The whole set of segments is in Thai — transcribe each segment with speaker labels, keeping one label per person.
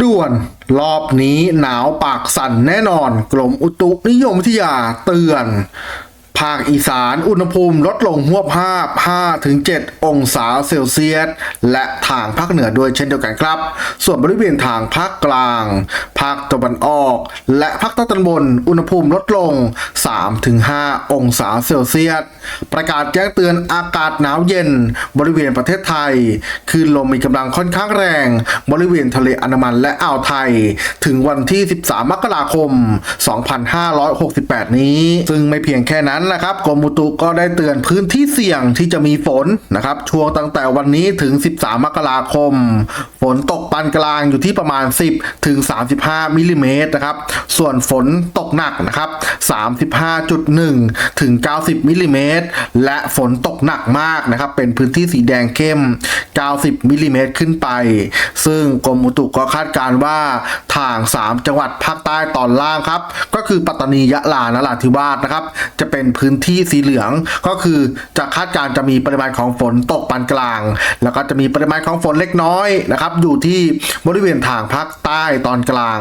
Speaker 1: ด่วน รอบนี้หนาวปากสั่นแน่นอน กรมอุตุนิยมวิทยาเตือน ภาคอีสานอุณหภูมิลดลงหัวภาพ5ถึง7องศาเซลเซียส และทางภาคเหนือด้วยเช่นเดียวกันครับ ส่วนบริเวณทางภาคกลาง ภาคตะวันออก และภาคใต้ตอนบน อุณหภูมิลดลง 3-5 องศาเซลเซียส ประกาศแจ้งเตือนอากาศหนาวเย็น บริเวณประเทศไทยคลื่นลมมีกำลังค่อนข้างแรง บริเวณทะเลอันดามันและอ่าวไทย ถึงวันที่ 13 มกราคม 2568 นี้ ซึ่งไม่เพียงแค่นั้นนะครับกรมอุตุก็ได้เตือนพื้นที่เสี่ยงที่จะมีฝนนะครับ ช่วงตั้งแต่วันนี้ถึง 13 มกราคม ฝนตกปานกลางอยู่ที่ประมาณ 10 ถึง 35 มิลลิเมตรนะครับ ส่วนฝนตกหนักนะครับ 35.1 ถึง 90 มิลลิเมตร และฝนตกหนักมากนะครับ เป็นพื้นที่สีแดงเข้ม 90 มิลลิเมตรขึ้นไป ซึ่งกรมอุตุก็คาดการณ์ว่าทาง 3 จังหวัดภาคใต้ตอนล่างครับ ก็คือปัตตานี ยะลานราธิวาสนะครับ จะเป็นพืื้นที่สีเหลือง ก็คือจะคาดการณ์จะมีปริมาณของฝนตกปานกลาง แล้วก็จะมีปริมาณของฝนเล็กน้อยนะครับอยู่ที่บริเวณทางภาคใต้ตอนกลาง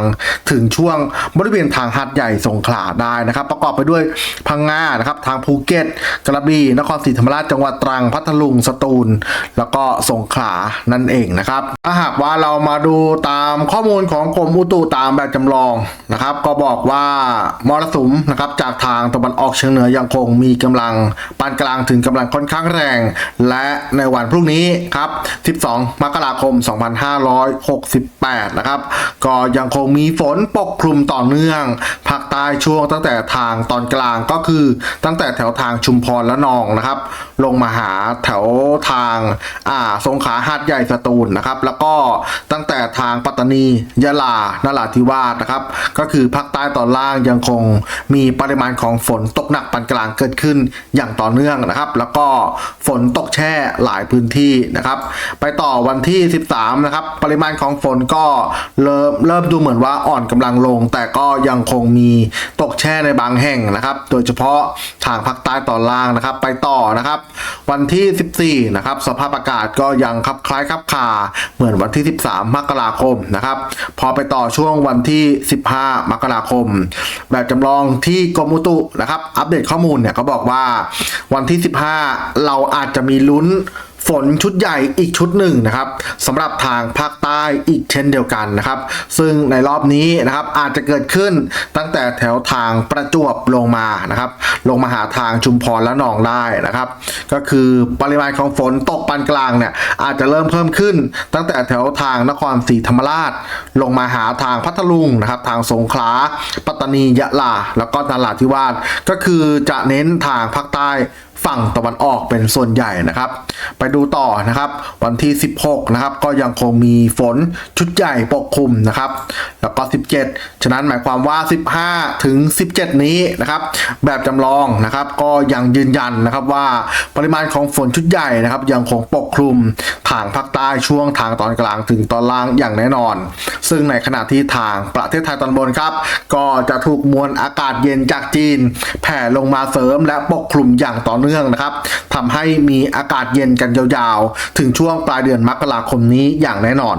Speaker 1: ถึงช่วงบริเวณทางหาดใหญ่สงขลาได้นะครับ ประกอบไปด้วยพังงานะครับทางภูเก็ต กระบี่นครศรีธรรมราชจังหวัดตรังพัทลุงสตูล แล้วก็สงขลานั่นเองนะครับถ้าหากว่าเรามาดูตามข้อมูลของกรมอุตุตามแบบจำลองนะครับ ก็บอกว่ามรสุมนะครับจากทางตะวันออกเฉียงเหนือยังคงมีกำลังปานกลางถึงกำลังค่อนข้างแรง และในวันพรุ่งนี้ครับ 12 มกราคม 2568 นะครับ ก็ยังคงมีฝนปกคลุมต่อเนื่อง ภาคใต้ช่วงตั้งแต่ทางตอนกลางก็คือตั้งแต่แถวทางชุมพรและนองนะครับ ลงมาหาแถวทางอ่าสงขลาหาดใหญ่สตูลนะครับ แล้วก็ตั้งแต่ทางปัตตานียะลานราธิวาสนะครับ ก็คือภาคใต้ตอนล่างยังคงมีปริมาณของฝนตกหนักปานกลางเกิดขึ้นอย่างต่อเนื่องนะครับ แล้วก็ฝนตกแช่หลายพื้นที่นะครับ ไปต่อวันที่ 13 นะครับ ปริมาณของฝนก็เริ่มเริ่มดูเหมือนว่าอ่อนกำลังลง แต่ก็ยังคงมีตกแช่ในบางแห่งนะครับ โดยเฉพาะทางภาคใต้ตอนล่างนะครับ ไปต่อนะครับ วันที่ 14 นะครับ สภาพอากาศก็ยังคลับคล้ายคลับคาเหมือนวันที่ 13 มกราคมนะครับ พอไปต่อช่วงวันที่ 15 มกราคม แบบจำลองที่กรมอุตุนะครับ อัปเดตข้อมูลเนี่ยเขาบอกว่าวันที่ 15 เราอาจจะมีลุ้น ฝนชุดใหญ่อีกชุดหนึ่งนะครับสำหรับทางภาคใต้อีกเช่นเดียวกันนะครับ ซึ่งในรอบนี้นะครับอาจจะเกิดขึ้นตั้งแต่แถวทางประจวบลงมานะครับ ลงมาหาทางชุมพรและหนองได้นะครับ ก็คือปริมาณของฝนตกปานกลางเนี่ยอาจจะเริ่มเพิ่มขึ้น ตั้งแต่แถวทางนครศรีธรรมราช ลงมาหาทางพัทลุงนะครับ ทางสงขลาปัตตานียะลา แล้วก็นราธิวาสก็คือจะเน้นทางภาคใต้ ฝั่งตะวันออกเป็นส่วนใหญ่นะครับ ไปดูต่อนะครับ วันที่ 16 นะครับ ก็ยังคงมีฝนชุดใหญ่ปกคลุมนะครับ แล้วก็ 17 ฉะนั้นหมายความว่า 15 ถึง 17 นี้นะครับ แบบจำลองนะครับ ก็ยังยืนยันนะครับว่าปริมาณของฝนชุดใหญ่นะครับ ยังคงปกคลุมทางภาคใต้ช่วงทางตอนกลางถึงตอนล่างอย่างแน่นอน ซึ่งในขณะที่ทางประเทศไทยตอนบนครับ ก็จะถูกมวลอากาศเย็นจากจีน แผ่ลงมาเสริมและปกคลุมอย่างต่อเนื่องนื่องนะครับทำให้มีอากาศเย็นกันยาวๆ ถึงช่วงปลายเดือนมกราคมนี้อย่างแน่นอน